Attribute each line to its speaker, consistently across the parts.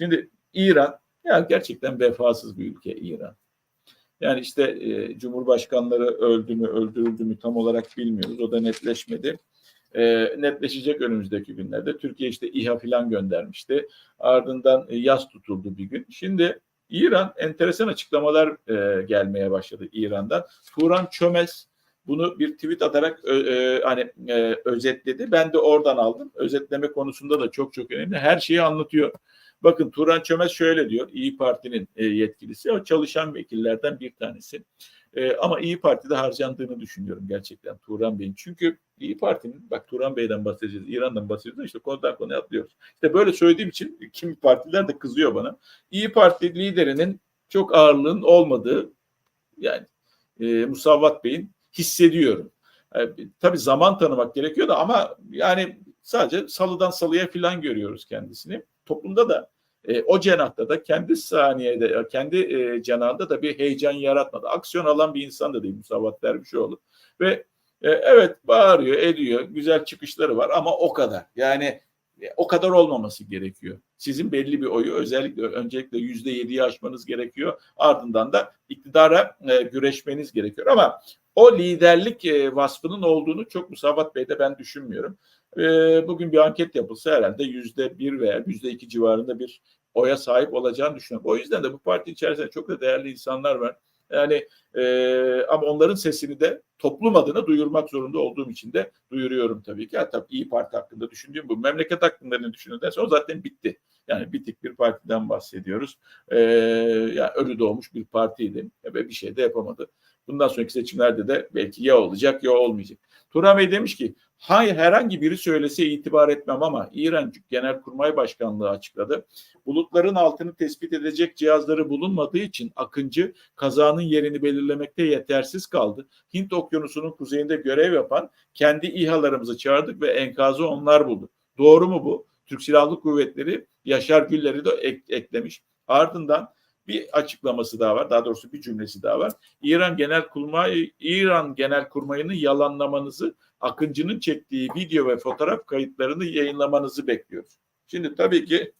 Speaker 1: Şimdi İran ya gerçekten vefasız bir ülke İran. Yani işte e, Cumhurbaşkanları öldü mü öldürüldü mü tam olarak bilmiyoruz. O da netleşmedi. E, netleşecek önümüzdeki günlerde. Türkiye işte İHA filan göndermişti. Ardından e, yaz tutuldu bir gün. Şimdi İran enteresan açıklamalar e, gelmeye başladı İran'dan. Turan Çömez bunu bir tweet atarak ö, e, hani e, özetledi. Ben de oradan aldım. Özetleme konusunda da çok çok önemli. Her şeyi anlatıyor. Bakın Turan Çömez şöyle diyor. İyi Parti'nin e, yetkilisi. O çalışan vekillerden bir tanesi. E, ama İyi Parti'de harcandığını düşünüyorum gerçekten Turan Bey'in. Çünkü İyi Parti'nin, bak Turan Bey'den bahsedeceğiz, İran'dan bahsedeceğiz. işte konudan konuya atlıyoruz. İşte böyle söylediğim için kimi partiler de kızıyor bana. İyi Parti liderinin çok ağırlığın olmadığı yani e, Musavvat Bey'in hissediyorum. E, tabii zaman tanımak gerekiyor da ama yani sadece salıdan salıya filan görüyoruz kendisini. Toplumda da e, o cenahta da kendi saniyede, kendi e, cenahında da bir heyecan yaratmadı. Aksiyon alan bir insan da değil Musavat Dervişoğlu. Ve e, evet bağırıyor, ediyor, güzel çıkışları var ama o kadar. Yani e, o kadar olmaması gerekiyor. Sizin belli bir oyu özellikle öncelikle yüzde yediyi aşmanız gerekiyor. Ardından da iktidara e, güreşmeniz gerekiyor. Ama o liderlik e, vasfının olduğunu çok Musavat Bey'de ben düşünmüyorum. E, bugün bir anket yapılsa herhalde yüzde bir veya yüzde iki civarında bir oya sahip olacağını düşünüyorum. O yüzden de bu parti içerisinde çok da değerli insanlar var. Yani e, ama onların sesini de toplum adına duyurmak zorunda olduğum için de duyuruyorum tabii ki. Hatta İyi Parti hakkında düşündüğüm bu. Memleket hakkında ne düşündüğümden sonra zaten bitti. Yani bitik bir partiden bahsediyoruz. E, yani ölü doğmuş bir partiydi ve bir şey de yapamadı. Bundan sonraki seçimlerde de belki ya olacak ya olmayacak. Turan Bey demiş ki hayır herhangi biri söylese itibar etmem ama İran Genelkurmay Başkanlığı açıkladı. Bulutların altını tespit edecek cihazları bulunmadığı için Akıncı kazanın yerini belirlemekte yetersiz kaldı. Hint Okyanusu'nun kuzeyinde görev yapan kendi İHA'larımızı çağırdık ve enkazı onlar buldu. Doğru mu bu? Türk Silahlı Kuvvetleri Yaşar Güller'i de ek, eklemiş. Ardından bir açıklaması daha var. Daha doğrusu bir cümlesi daha var. İran Genel Kurmay İran Genel Kurmayını yalanlamanızı, Akıncı'nın çektiği video ve fotoğraf kayıtlarını yayınlamanızı bekliyoruz. Şimdi tabii ki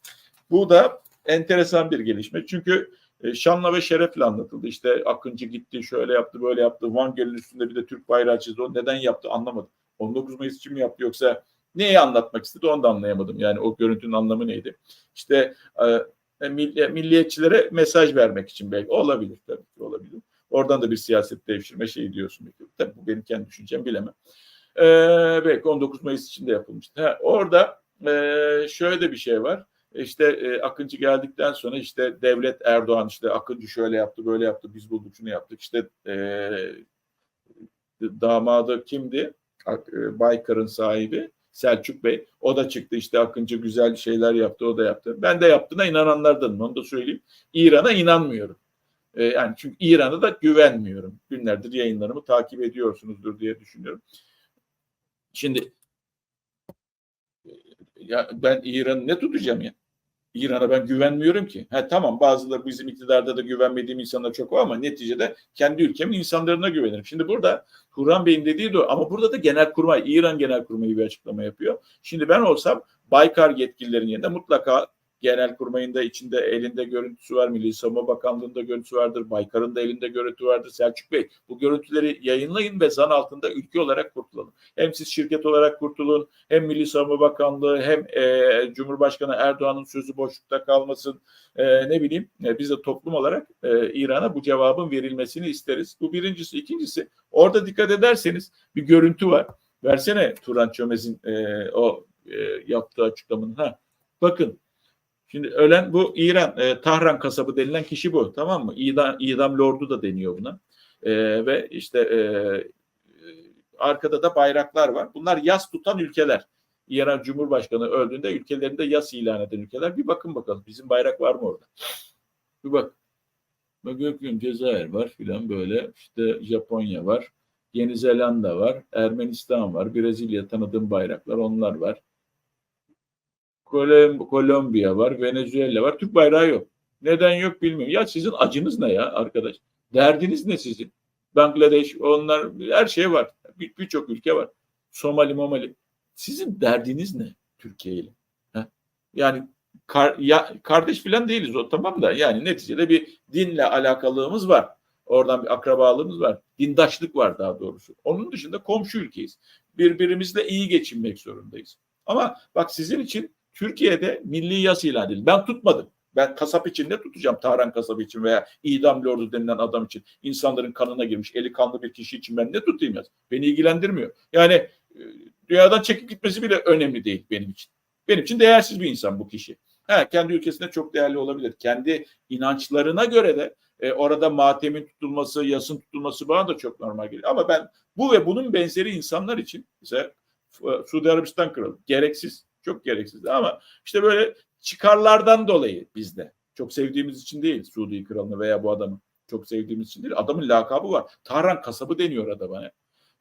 Speaker 1: bu da enteresan bir gelişme. Çünkü e, şanla ve şerefle anlatıldı. İşte Akıncı gitti, şöyle yaptı, böyle yaptı. Van Gölü'nün üstünde bir de Türk bayrağı çizdi. O neden yaptı anlamadım. 19 Mayıs için mi yaptı yoksa neyi anlatmak istedi onu da anlayamadım. Yani o görüntünün anlamı neydi? İşte e, milliyetçilere mesaj vermek için belki olabilir tabii ki olabilir. Oradan da bir siyaset devşirme şeyi diyorsun. Belki. Tabii bu benim kendi düşüncem bilemem. Ee, belki 19 Mayıs için de yapılmıştı. Ha, orada e, şöyle de bir şey var. İşte e, Akıncı geldikten sonra işte devlet Erdoğan işte Akıncı şöyle yaptı böyle yaptı biz bulduk şunu yaptık işte e, damadı kimdi? E, Baykar'ın sahibi Selçuk Bey. O da çıktı işte Akıncı güzel şeyler yaptı o da yaptı. Ben de yaptığına inananlardanım onu da söyleyeyim. İran'a inanmıyorum. Ee, yani çünkü İran'a da güvenmiyorum. Günlerdir yayınlarımı takip ediyorsunuzdur diye düşünüyorum. Şimdi ya ben İran'ı ne tutacağım ya? İran'a ben güvenmiyorum ki. Ha tamam bazıları bizim iktidarda da güvenmediğim insanlar çok var ama neticede kendi ülkemin insanlarına güvenirim. Şimdi burada Turan Bey'in dediği de. Ama burada da Genelkurmay, İran Genelkurmayı bir açıklama yapıyor. Şimdi ben olsam Baykar yetkililerin yerinde mutlaka genel kurmayında içinde elinde görüntüsü var. Milli Savunma Bakanlığı'nda görüntüsü vardır. Baykar'ın da elinde görüntü vardır. Selçuk Bey bu görüntüleri yayınlayın ve zan altında ülke olarak kurtulalım. Hem siz şirket olarak kurtulun hem Milli Savunma Bakanlığı hem e, Cumhurbaşkanı Erdoğan'ın sözü boşlukta kalmasın. E, ne bileyim e, biz de toplum olarak e, İran'a bu cevabın verilmesini isteriz. Bu birincisi. ikincisi orada dikkat ederseniz bir görüntü var. Versene Turan Çömez'in e, o e, yaptığı açıklamanın. Ha, bakın Şimdi ölen bu İran, e, Tahran kasabı denilen kişi bu tamam mı? İdam, idam lordu da deniyor buna. E, ve işte e, arkada da bayraklar var. Bunlar yas tutan ülkeler. İran Cumhurbaşkanı öldüğünde ülkelerinde yas ilan eden ülkeler. Bir bakın bakalım bizim bayrak var mı orada? Bir bak. Bakıyorum Cezayir var filan böyle. İşte Japonya var. Yeni Zelanda var. Ermenistan var. Brezilya tanıdığım bayraklar onlar var. Kolombiya var, Venezuela var. Türk bayrağı yok. Neden yok bilmiyorum. Ya sizin acınız ne ya arkadaş? Derdiniz ne sizin? Bangladeş, onlar her şey var. Birçok bir ülke var. Somali, Momali. Sizin derdiniz ne Türkiye ile? Yani kar- ya, kardeş falan değiliz o tamam da yani neticede bir dinle alakalığımız var. Oradan bir akrabalığımız var. Dindaşlık var daha doğrusu. Onun dışında komşu ülkeyiz. Birbirimizle iyi geçinmek zorundayız. Ama bak sizin için Türkiye'de milli yas ilan edildi. Ben tutmadım. Ben kasap için ne tutacağım? Tahran kasabı için veya idam lordu denilen adam için. insanların kanına girmiş, eli kanlı bir kişi için ben ne tutayım ya? Beni ilgilendirmiyor. Yani e, dünyadan çekip gitmesi bile önemli değil benim için. Benim için değersiz bir insan bu kişi. Ha, kendi ülkesinde çok değerli olabilir. Kendi inançlarına göre de e, orada matemin tutulması, yasın tutulması bana da çok normal geliyor. Ama ben bu ve bunun benzeri insanlar için mesela Suudi Arabistan kralı gereksiz, çok gereksiz ama işte böyle çıkarlardan dolayı bizde. Çok sevdiğimiz için değil Suudi kralını veya bu adamı. Çok sevdiğimiz için değil. Adamın lakabı var. Tahran kasabı deniyor adama.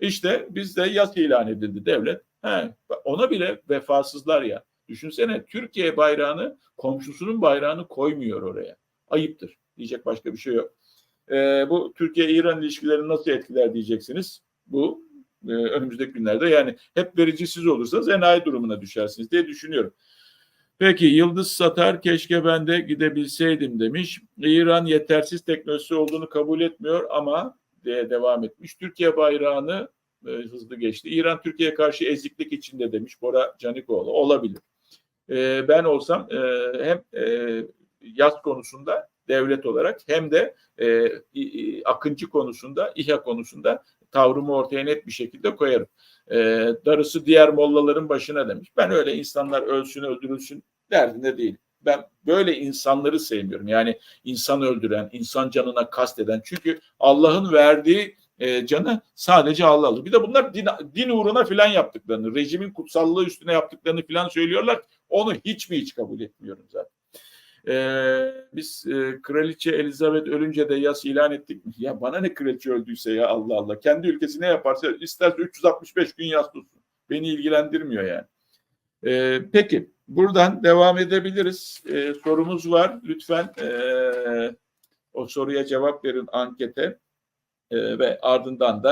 Speaker 1: İşte bizde yas ilan edildi devlet. He, ona bile vefasızlar ya. Düşünsene Türkiye bayrağını, komşusunun bayrağını koymuyor oraya. Ayıptır. Diyecek başka bir şey yok. Ee, bu Türkiye-İran ilişkilerini nasıl etkiler diyeceksiniz. Bu e, önümüzdeki günlerde yani hep vericisiz olursanız enayi durumuna düşersiniz diye düşünüyorum. Peki Yıldız Satar keşke ben de gidebilseydim demiş. İran yetersiz teknolojisi olduğunu kabul etmiyor ama diye devam etmiş. Türkiye bayrağını e, hızlı geçti. İran Türkiye'ye karşı eziklik içinde demiş Bora Canikoğlu. Olabilir. E, ben olsam e, hem e, yaz konusunda devlet olarak hem de e, i- akıncı konusunda, İHA konusunda tavrımı ortaya net bir şekilde koyarım. E, darısı diğer mollaların başına demiş. Ben öyle insanlar ölsün öldürülsün derdinde değil. Ben böyle insanları sevmiyorum. Yani insan öldüren, insan canına kasteden. Çünkü Allah'ın verdiği e, canı sadece Allah alır. Bir de bunlar din, din uğruna filan yaptıklarını, rejimin kutsallığı üstüne yaptıklarını filan söylüyorlar. Onu hiç mi hiç kabul etmiyorum zaten. Ee, biz e, kraliçe Elizabeth ölünce de yas ilan ettik mi? Ya bana ne kraliçe öldüyse ya Allah Allah. Kendi ülkesi ne yaparsa isterse 365 gün yas tutsun. Beni ilgilendirmiyor yani. Ee, peki buradan devam edebiliriz. Ee, sorumuz var. Lütfen e, o soruya cevap verin ankete. Ee, ve ardından da